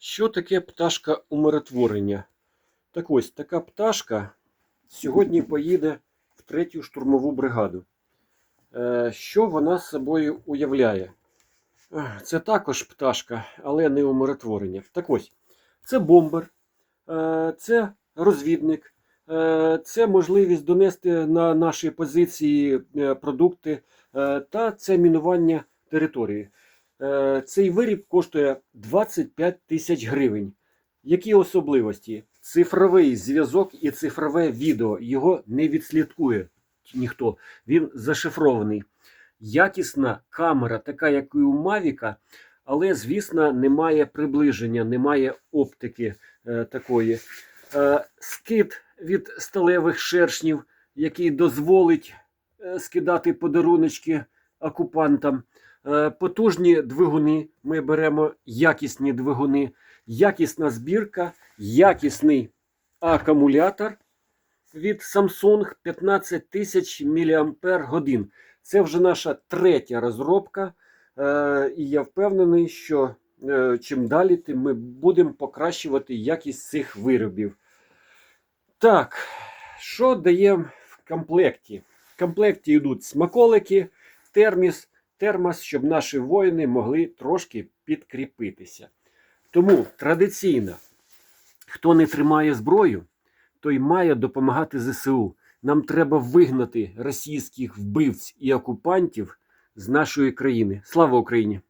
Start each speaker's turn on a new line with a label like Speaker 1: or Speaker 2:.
Speaker 1: Що таке пташка умиротворення? Так ось, така пташка сьогодні поїде в третю штурмову бригаду. Е, Що вона собою уявляє? Це також пташка, але не умиротворення. Так ось, це бомбер, е, це розвідник, е, це можливість донести на наші позиції е, продукти, е, та це мінування території. Е, Цей виріб коштує 25 тисяч гривень. Які особливості? Цифровий зв'язок і цифрове відео. Його не відслідкує ніхто. Він зашифрований. Якісна камера, така, як і у Мавіка, але, звісно, немає приближення, немає оптики е, такої. Е, скид від сталевих шершнів, який дозволить е, скидати подаруночки окупантам. Е, Потужні двигуни. Ми беремо якісні двигуни, якісна збірка, якісний акумулятор від Samsung 15 тисяч мАч. Це вже наша третя розробка. Е, І я впевнений, що е, чим далі, тим ми будемо покращувати якість цих виробів. Так, що даємо в комплекті? В комплекті йдуть смаколики, терміс, термос, щоб наші воїни могли трошки підкріпитися. Тому традиційно, хто не тримає зброю, той має допомагати ЗСУ. Нам треба вигнати російських вбивць і окупантів з нашої країни. Слава Україні!